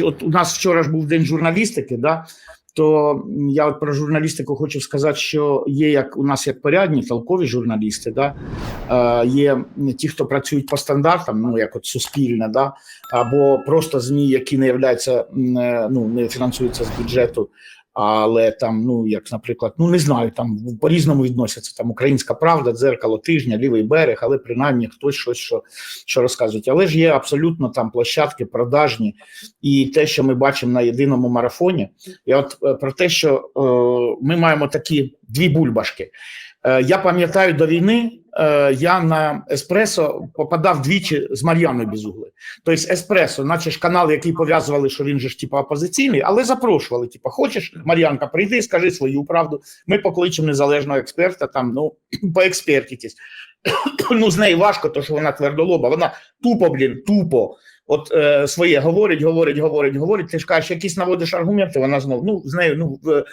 от у нас вчора ж був день журналістики, да, то я от про журналістику хочу сказати, що є як у нас як порядні, толкові журналісти, да, е, є ті, хто працюють по стандартам, ну як от суспільне, да, або просто ЗМІ, які не являються, е, ну не фінансуються з бюджету. Але там, ну як, наприклад, ну не знаю, там по різному відносяться там Українська Правда, дзеркало тижня, лівий берег, але принаймні хтось щось що, що розказують. Але ж є абсолютно там площадки продажні, і те, що ми бачимо на єдиному марафоні, і от е, про те, що е, ми маємо такі дві бульбашки. Е, я пам'ятаю до війни. Е, Я на еспресо попадав двічі з Мар'яною Безугли. Тобто еспресо, наче ж канал, який пов'язували, що він же ж типу, опозиційний, але запрошували. Типу, хочеш, Мар'янка, прийди, скажи свою правду. Ми покличемо незалежного експерта, там ну поекспертитесь. ну з нею важко, тому що вона твердолоба. Вона тупо, блін, тупо. От е, своє говорить, говорить, говорить, говорить. Ти ж кажеш, якісь наводиш аргументи, вона знов ну з нею ну е,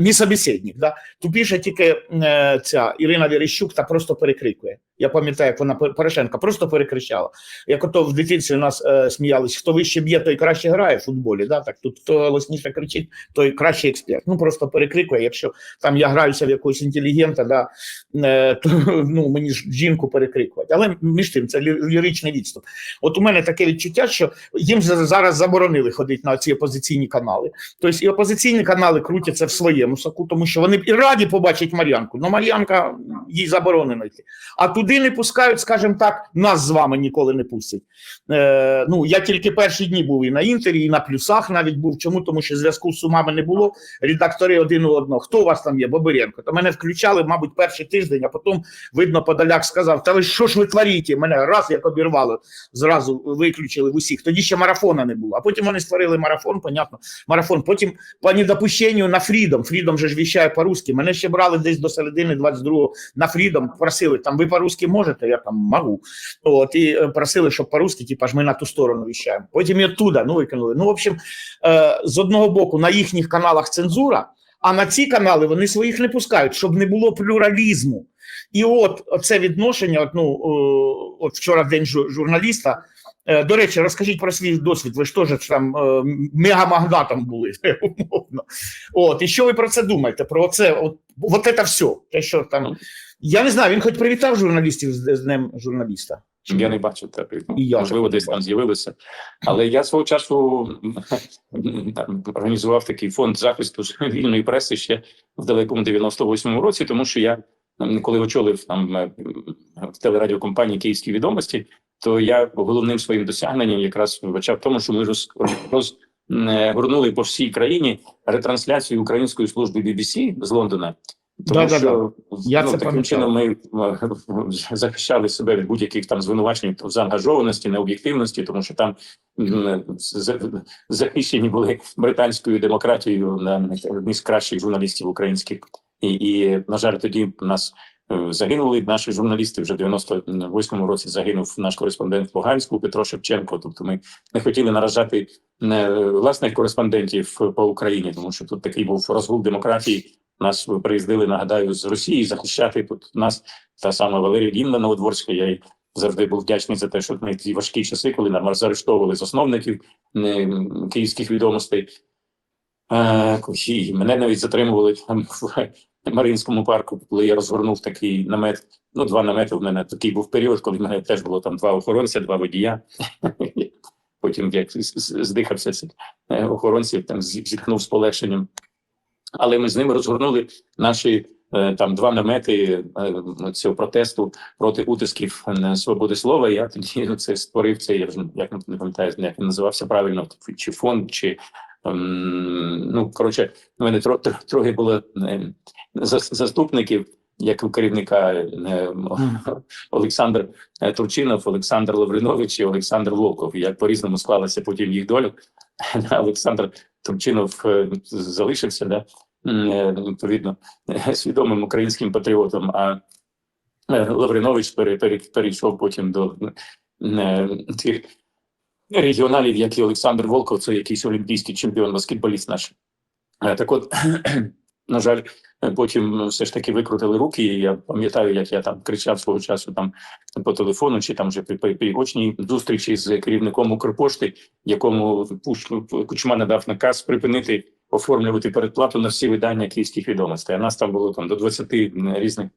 не собеседник. Да? Тупіше тільки е, ця Ірина Верещук та просто перекрикує. Я пам'ятаю, як вона Порошенка просто перекричала. Як ото в дитинстві у нас е, сміялись, хто вище б'є, той краще грає в футболі. Да? Так тут хто голосніше кричить, той кращий експерт. Ну просто перекрикує. Якщо там я граюся в якогось інтелігента, да, е, то ну мені ж жінку перекрикувати. Але між тим це ліричний відступ. От у мене таке відчуття, що їм зараз заборонили ходити на ці опозиційні канали. Тобто і опозиційні канали крутяться в своєму соку, тому що вони і раді побачать Мар'янку. але Мар'янка їй заборонено йти. А туди не пускають, скажімо так, нас з вами ніколи не пустять. Е, ну я тільки перші дні був і на інтері, і на плюсах навіть був. Чому? Тому що зв'язку з сумами не було. Редактори один у одного. Хто у вас там є? Бобиренко. То мене включали, мабуть, перший тиждень, а потім видно, подаляк сказав: Та ви що ж ви творите? Мене раз як обірвали, зразу виключили в усіх. Тоді ще марафона не було. А потім вони створили марафон, понятно. Марафон. Потім по недопущенню на Фрідом. Фрідом же ж віщає по-русски. Мене ще брали десь до середини 22-го на Фрідом. Просили там, ви по-русски можете? Я там можу. От і е, просили, щоб по-русски, типа ж ми на ту сторону віщаємо. Потім і оттуда, ну викинули. Ну, в общем, е, з одного боку, на їхніх каналах цензура, а на ці канали вони своїх не пускають, щоб не було плюралізму. І от це відношення, от, ну, от вчора день журналіста. Е, До речі, розкажіть про свій досвід. Ви ж теж там е, мегамагнатом були умовно. От, і що ви про це думаєте? Про це, от, от це все. Те, що там. Я не знаю, він хоч привітав журналістів з Днем журналіста. Я не бачив тебе. І я Можливо, десь там з'явилися. Але я свого часу там, організував такий фонд захисту вільної преси ще в далекому 98-му році, тому що я коли очолив там в телерадіокомпанії Київські відомості, то я головним своїм досягненням якраз вбачав в тому, що ми роз, роз, е, по всій країні ретрансляцію української служби BBC з Лондона. Тому Да-да-да. Я ну, це таким чином ми е, захищали себе від будь-яких там звинувачень в заангажованості, необ'єктивності, тому що там захищені були британською демократією на одні з кращих журналістів українських. І, і на жаль, тоді нас е, загинули наші журналісти. Вже в 98-му році загинув наш кореспондент в Луганську Петро Шевченко. Тобто, ми не хотіли наражати е, власних кореспондентів по Україні, тому що тут такий був розгул демократії. Нас приїздили, нагадаю, з Росії захищати тут нас та сама Валерія Дімна Новодворська. Я їй завжди був вдячний за те, що ми ті важкі часи, коли нам заарештовували засновників київських відомостей. І мене навіть затримували там в Маринському парку, коли я розгорнув такий намет. Ну, два намети. У мене такий був період, коли в мене теж було там два охоронця, два водія. Потім як здихався е, охоронців, там зітхнув з полегшенням. Але ми з ними розгорнули наші е, там два намети е, цього протесту проти утисків е, свободи слова. Я тоді це створив цей, я вже як не пам'ятаю, як він називався правильно, чи фонд, чи ем, ну коротше, у мене тро, тро- трохи було заступників. Як у керівника Олександр Турчинов, Олександр Лавринович і Олександр Волков. Як по-різному склалася потім їх доля. Олександр Турчинов чином залишився, да, е, відповідно, е, свідомим українським патріотом, а е, Лавринович пере- пере- перейшов потім до е, тих регіоналів, як і Олександр Волков, це якийсь олімпійський чемпіон, баскетболіст наш. Е, Так от, на жаль, е, потім е, все ж таки викрутили руки. І я пам'ятаю, як я там кричав свого часу там по телефону, чи там вже при, при, очній зустрічі з керівником Укрпошти, якому Пуш- Кучма надав наказ припинити оформлювати передплату на всі видання київських відомостей. А нас там було там до 20 різних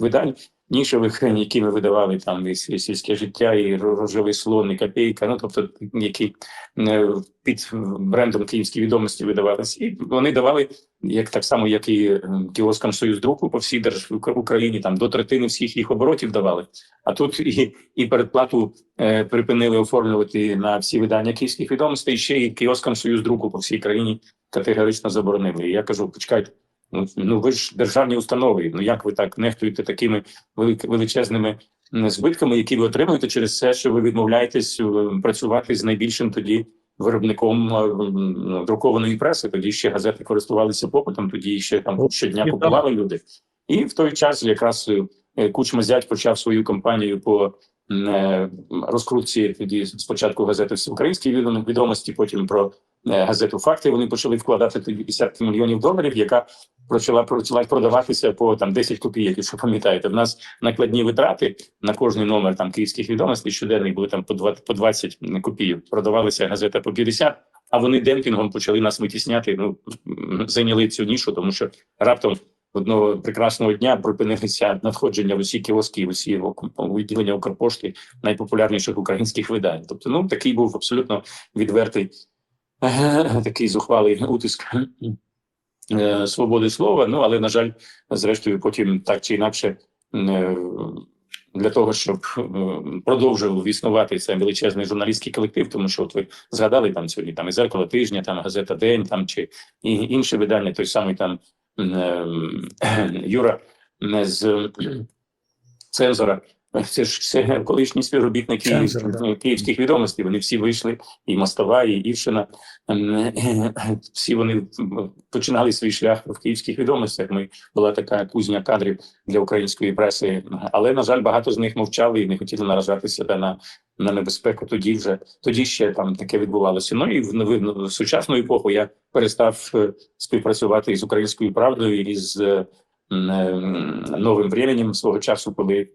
видань нішевих, які ми видавали там і сільське життя, і рожевий слон, і копійка. Ну тобто, які е, під брендом київські відомості видавались, і вони давали як так само, як і кіоскам Союз друку по всій держ Україні, там до третини всіх їх оборотів давали. А тут і, і передплату е, припинили оформлювати на всі видання київських відомостей, ще і кіоскам Союз друку по всій країні категорично заборонили. І я кажу, почекайте. Ну, ну ви ж державні установи. Ну як ви так нехтуєте такими величезними збитками, які ви отримуєте через те, що ви відмовляєтесь е, працювати з найбільшим тоді виробником е, друкованої преси? Тоді ще газети користувалися попитом, тоді ще там щодня купували люди. І в той час якраз е, Кучма зять почав свою кампанію по розкрутці тоді спочатку газети Всеукраїнські відом- відомості, потім про газету Факти. Вони почали вкладати тоді десятки мільйонів доларів, яка почала продаватися по там 10 копійок. Якщо пам'ятаєте, в нас накладні витрати на кожний номер там київських відомостей щоденний були там по 20, по 20 копійок. Продавалася газета по 50, а вони демпінгом почали нас витісняти. Ну зайняли цю нішу, тому що раптом. Одного прекрасного дня припинилися надходження в усі кіоски, в усі відділення Укрпошти найпопулярніших українських видань. Тобто, ну такий був абсолютно відвертий е, такий зухвалий утиск е, свободи слова. Ну але на жаль, зрештою, потім так чи інакше. е, Для того щоб е, продовжував існувати цей величезний журналістський колектив, тому що от ви згадали там сьогодні там і зеркало тижня, там газета День, там чи і інші видання, той самий там Юра з цензора. Це ж все колишні співробітники Цензор, київських відомостей. Вони всі вийшли, і Мостова, і Івшина. Ем, Всі вони починали свій шлях в київських відомостях. Ми була така кузня кадрів для української преси, але на жаль, багато з них мовчали і не хотіли наражати себе на, на небезпеку. Тоді вже тоді ще там таке відбувалося. Ну і в нову в сучасну епоху я перестав е, співпрацювати із українською правдою і з е, новим временем свого часу, коли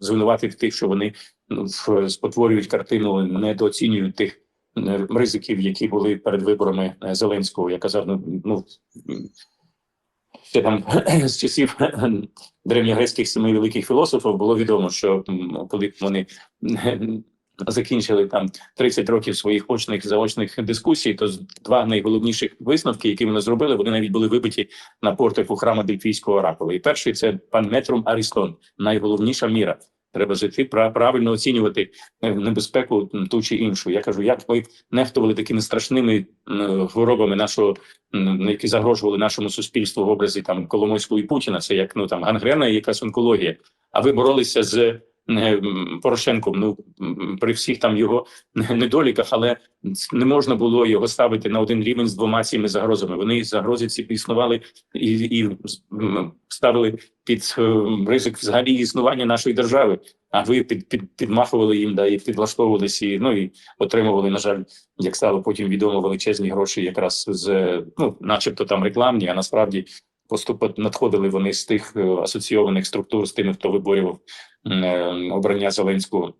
звинуватив тих, що вони ну, спотворюють картину, недооцінюють тих е, ризиків, які були перед виборами е, Зеленського. Я казав, ну ну ще там з часів древньогрецьких семи великих філософів було відомо, що коли вони закінчили там 30 років своїх очних заочних дискусій, то два найголовніших висновки, які вони зробили, вони навіть були вибиті на портику храма Дельфійського оракула. І перший це пан Метрум Арістон, найголовніша міра. Треба жити правильно оцінювати е, небезпеку ту чи іншу. Я кажу, як ми нехтували такими страшними хворобами нашого, які загрожували нашому суспільству в образі там Коломойського і Путіна. Це як ну там гангрена і якась онкологія. А ви боролися з е, м, Порошенком. Ну при всіх там його недоліках, але не можна було його ставити на один рівень з двома цими загрозами. Вони загрози ці існували і, і ставили під е, ризик взагалі існування нашої держави. А ви під, під підмахували їм, да і підлаштовувались, і ну і отримували, на жаль, як стало потім відомо величезні гроші, якраз з ну, начебто там рекламні, а насправді поступ надходили вони з тих е, асоційованих структур з тими, хто виборював е, обрання Зеленського.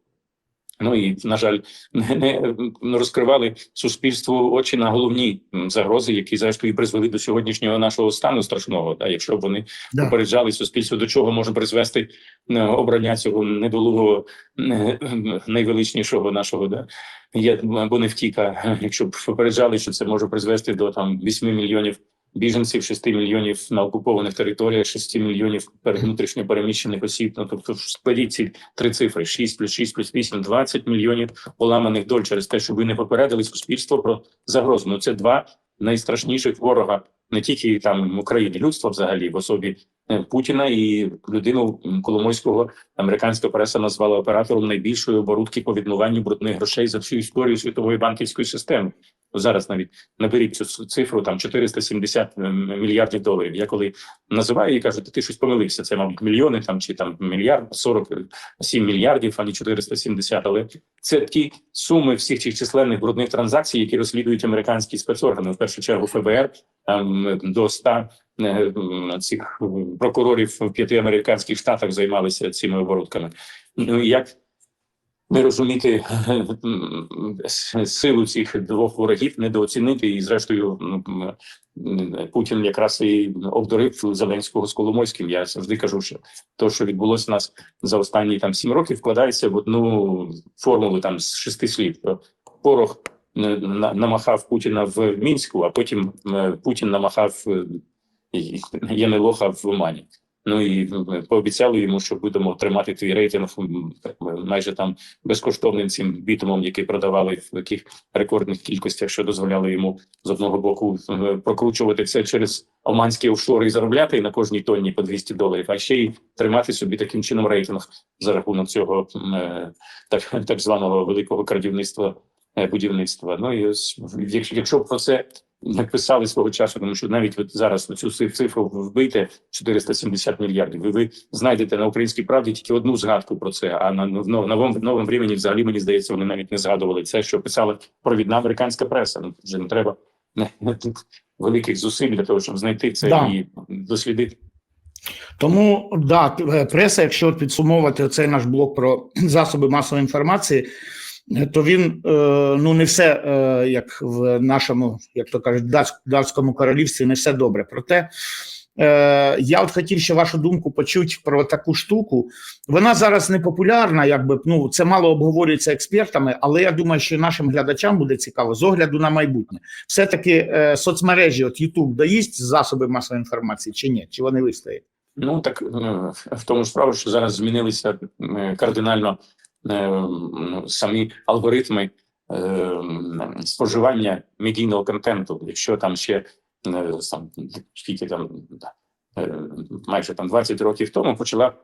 Ну і на жаль, не, не не розкривали суспільству очі на головні загрози, які зрештою призвели до сьогоднішнього нашого стану страшного. Да, якщо б вони Да. попереджали суспільство, до чого може призвести е, обрання цього недолугого е, найвеличнішого нашого да є або не втіка. Якщо б попереджали, що це може призвести до там 8 мільйонів біженців, 6 мільйонів на окупованих територіях, 6 мільйонів внутрішньо переміщених осіб. Ну тобто складіть ці три цифри: 6 плюс 6 плюс 8, 20 мільйонів поламаних доль через те, що ви не попередили суспільство про загрозу. Ну це два найстрашніших ворога не тільки там України, людства взагалі в особі е, Путіна і людину Коломойського американська преса назвала оператором найбільшої оборудки по відмиванню брудних грошей за всю історію світової банківської системи. Зараз навіть наберіть цю цифру там 470 м, мільярдів доларів. Я коли називаю і кажу, ти щось помилився. Це мабуть мільйони там чи там мільярд 47 мільярдів, а не 470. Але це ті суми всіх цих численних брудних транзакцій, які розслідують американські спецоргани, в першу чергу ФБР, до 100 е, цих прокурорів в п'яти американських штатах займалися цими оборудками. Ну як не розуміти силу цих двох ворогів, недооцінити і, зрештою, Путін якраз і обдурив Зеленського з Коломойським. Я завжди кажу, що то, що відбулося у нас за останні там сім років, вкладається в одну формулу там з шести слів. Порох е, намахав Путіна в мінську, а потім е, Путін намахав е, Ємелоха в Умані. Ну і е, пообіцяли йому, що будемо тримати твій рейтинг майже там безкоштовним цим бітумом, який продавали в таких рекордних кількостях, що дозволяли йому з одного боку е, прокручувати це через оманські офшори і заробляти на кожній тонні по 200 доларів, а ще й тримати собі таким чином рейтинг за рахунок цього е, так, так званого великого крадівництва е, будівництва. Ну і ось якщо, якщо б про це написали свого часу, тому що навіть от зараз цю ци- цифру вбийте 470 мільярдів. Ви, ви знайдете на українській правді тільки одну згадку про це. А на в нов- новому новому времені взагалі мені здається, вони навіть не згадували це, що писала провідна американська преса. Ну вже не треба великих зусиль для того, щоб знайти це Да. і дослідити. Тому да, е, преса, якщо підсумовувати цей наш блок про засоби масової інформації, е, то він е, ну не все е, як в нашому, як то кажуть, датському королівстві, не все добре. Проте е, я от хотів ще вашу думку почути про таку штуку. Вона зараз не популярна, якби ну це мало обговорюється експертами, але я думаю, що нашим глядачам буде цікаво з огляду на майбутнє. Все таки е, соцмережі, от YouTube доїсть засоби масової інформації чи ні? Чи вони вистоять? Ну так в тому справа, що зараз змінилися кардинально самі алгоритми е, споживання медійного контенту. Якщо там ще е, там скільки там е, майже там 20 років тому почала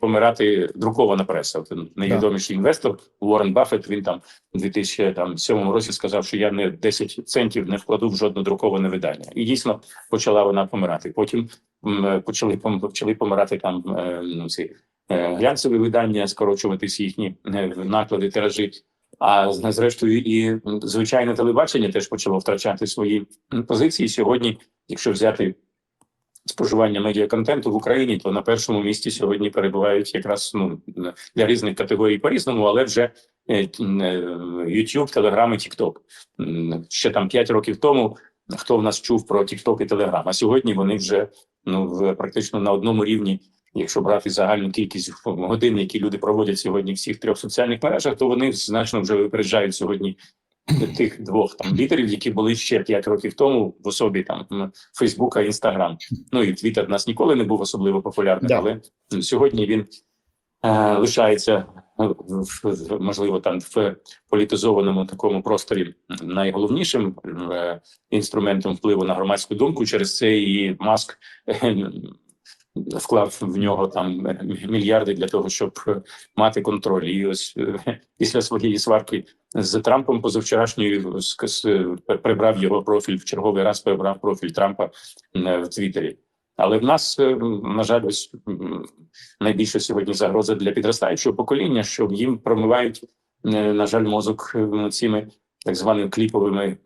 помирати друкована преса. От найвідоміший інвестор Уоррен Баффет, він там у 2007 році сказав, що я не 10 центів не вкладу в жодне друковане видання. І дійсно почала вона помирати. Потім почали почали помирати там е, ну, ці е, глянцеві видання, скорочуватись їхні е, наклади, тиражі. А зрештою, і звичайне телебачення теж почало втрачати свої позиції. Сьогодні, якщо взяти споживання медіаконтенту в Україні, то на першому місці сьогодні перебувають якраз ну для різних категорій по різному, але вже е, е, YouTube, Telegram і TikTok. Ще там 5 років тому хто в нас чув про TikTok і Telegram, а сьогодні вони вже ну практично на одному рівні. Якщо брати загальну кількість годин, які люди проводять сьогодні в всіх трьох соціальних мережах, то вони значно вже випереджають сьогодні тих двох там лідерів, які були ще 5 років тому в особі там Фейсбука, Інстаграм. Ну і Твіттер в нас ніколи не був особливо популярним, Да. але сьогодні він е, лишається е, можливо там в політизованому такому просторі найголовнішим е, інструментом впливу на громадську думку. Через це і маск е, вклав в нього там е, мільярди для того, щоб е, мати контроль. І ось е, після своєї сварки з Трампом позавчорашньою прибрав його профіль в черговий раз. Прибрав профіль Трампа в Твіттері. Але в нас, на жаль, ось м, найбільша сьогодні загроза для підростаючого покоління, що їм промивають, на жаль, мозок цими так званими кліповими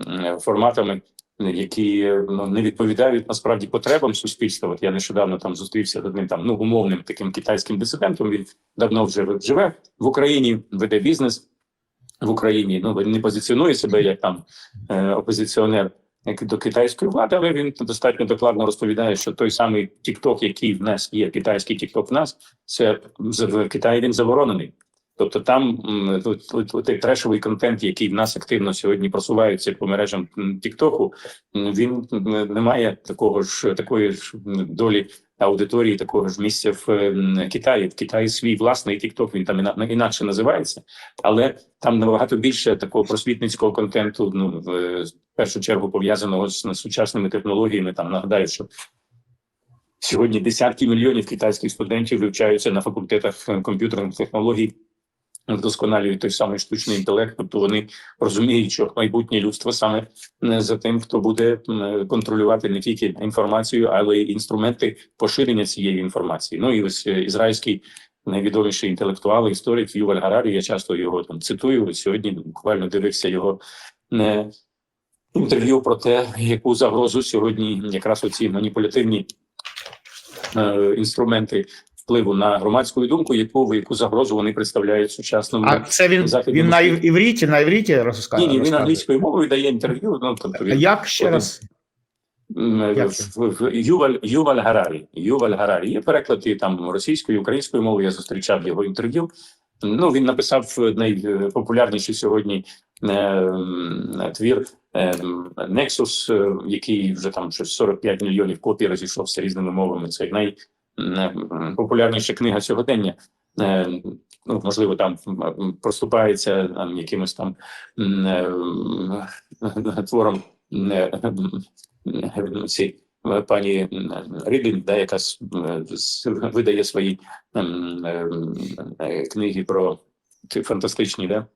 форматами, які ну, не відповідають насправді потребам суспільства. От я нещодавно там зустрівся з одним там ну умовним таким китайським дисидентом. Він давно вже живе в Україні, веде бізнес в Україні. Ну він не позиціонує себе як там е, опозиціонер як до китайської влади, але він достатньо докладно розповідає, що той самий TikTok, який в нас є, китайський TikTok в нас, це в Китаї він заборонений. Тобто там той трешовий контент, який в нас активно сьогодні просувається по мережам Тіктоку, він не має такого ж такої ж долі аудиторії, такого ж місця в Китаї. В Китаї свій власний Тікток, він там іна- інакше називається, але там набагато більше такого просвітницького контенту. Ну в першу чергу пов'язаного з сучасними технологіями. Там нагадаю, що сьогодні десятки мільйонів китайських студентів вивчаються на факультетах е, комп'ютерних технологій. Вдосконалюють той самий штучний інтелект, тобто вони розуміють, що майбутнє людство саме е, за тим, хто буде контролювати не тільки інформацію, але й інструменти поширення цієї інформації. Ну і ось е, ізраїльський найвідоміший інтелектуал, історик Юваль Гарарі. Я часто його там цитую. Сьогодні буквально дивився його е, інтерв'ю про те, яку загрозу сьогодні якраз оці маніпулятивні е, інструменти впливу на громадську думку, яку яку загрозу вони представляють сучасному. А це він, він на івріті, на івріті розказує? ні, ні, він англійською мовою дає інтерв'ю. Ну тобто він як ще один. раз? В, Юваль Юваль Гарарі. Юваль Гарарі. Є переклад і там російською, українською мовою. Я зустрічав його інтерв'ю. Ну він написав найпопулярніший сьогодні е, твір е, Nexus, е, який вже там щось 45 мільйонів копій розійшовся різними мовами. Це найпопулярніша книга сьогодення. Е, Ну, можливо, там проступається там, якимось там твором ці пані Рідлін, да, яка видає свої е, книги про фантастичні, да?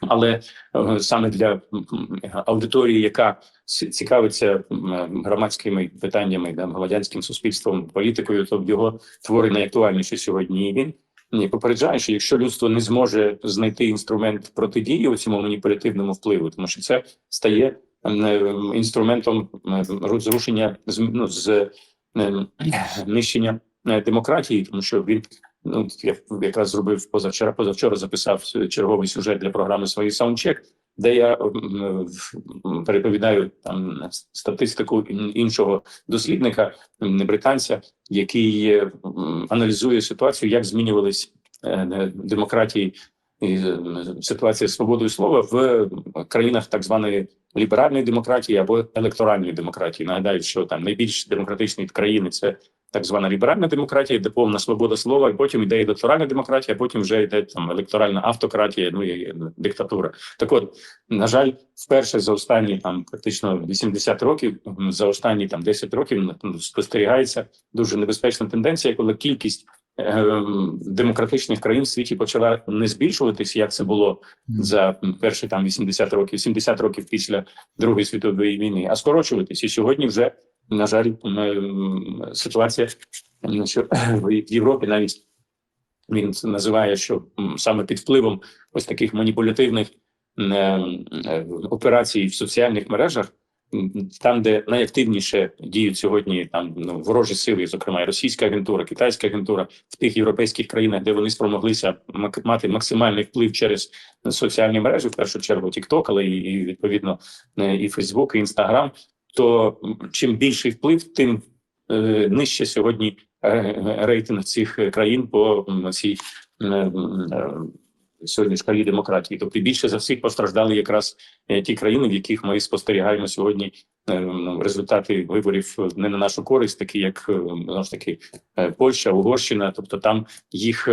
Але е, саме для аудиторії, яка цікавиться громадськими питаннями, громадянським суспільством, політикою, то його твори найактуальніші сьогодні. І він ні, попереджає, що якщо людство не зможе знайти інструмент протидії цьому маніпулятивному впливу, тому що це стає е, інструментом ем, розрушення з ну, з ем, нищення е, демократії, тому що він ну я якраз зробив позавчора. Позавчора записав черговий сюжет для програми своїй саундчек, де я переповідаю там статистику іншого дослідника, британця, який е, аналізує ситуацію, як змінювались е, демократії і е, ситуація з свободою слова в країнах так званої ліберальної демократії або електоральної демократії. Нагадаю, що там найбільш демократичні країни це так звана ліберальна демократія, де повна свобода слова, і потім йде електоральна демократія, а потім вже йде там електоральна автократія, ну і диктатура. Так от, на жаль, вперше за останні там практично 80 років, за останні там 10 років спостерігається дуже небезпечна тенденція, коли кількість е, демократичних країн в світі почала не збільшуватись, як це було за перші там 80 років, 70 років після Другої світової війни, а скорочуватись. І сьогодні вже на жаль, ситуація в Європі навіть він називає, що саме під впливом ось таких маніпулятивних е, операцій в соціальних мережах. Там, де найактивніше діють сьогодні там ну ворожі сили, зокрема і російська агентура, китайська агентура в тих європейських країнах, де вони спромоглися мати максимальний вплив через соціальні мережі, в першу чергу TikTok, але і, і відповідно е, і Facebook, і Instagram, то чим більший вплив, тим е, нижче сьогодні е, рейтинг цих е, країн по цій сьогодні шкалі демократії. Тобто більше за всіх постраждали якраз ті країни, в яких ми спостерігаємо сьогодні ну, результати виборів не на нашу користь, такі як знову ж таки Польща, Угорщина. Тобто там їх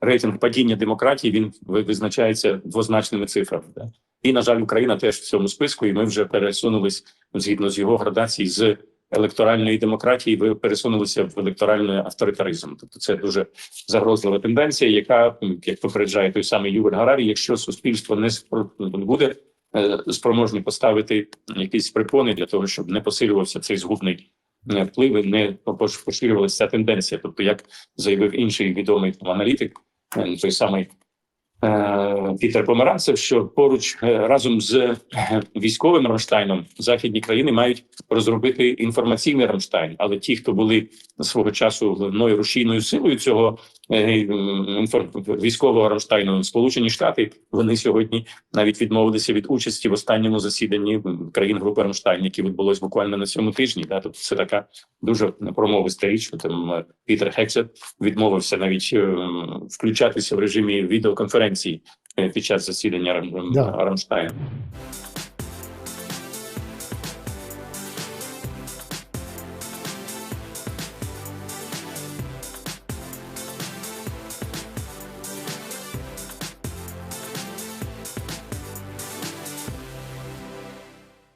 рейтинг падіння демократії він визначається двозначними цифрами. Да? І на жаль, Україна теж в цьому списку, і ми вже пересунулись згідно з його градації з електоральної демократії. Ви пересунулися в електоральний авторитаризм. Тобто, це дуже загрозлива тенденція, яка як попереджає той самий Ювер Гарарі, якщо суспільство не спро- буде е, спроможні поставити якісь препони для того, щоб не посилювався цей згубний е, вплив, і не поширювалася ця тенденція. Тобто, як заявив інший відомий аналітик, е, той самий Пітер Помаранцев, що поруч е, разом з е, військовим Рамштайном західні країни мають розробити інформаційний Рамштайн. Але ті, хто були свого часу головною рушійною силою цього е, військового Рамштайну, Сполучені Штати, вони сьогодні навіть відмовилися від участі в останньому засіданні країн групи Рамштайн, яке відбулось буквально на цьому тижні. Да, тобто це така дуже промовиста річ. Там е, Пітер Хексет відмовився навіть е, включатися в режимі відеоконференції е, під час засідання Рам- Да. Рамштайну.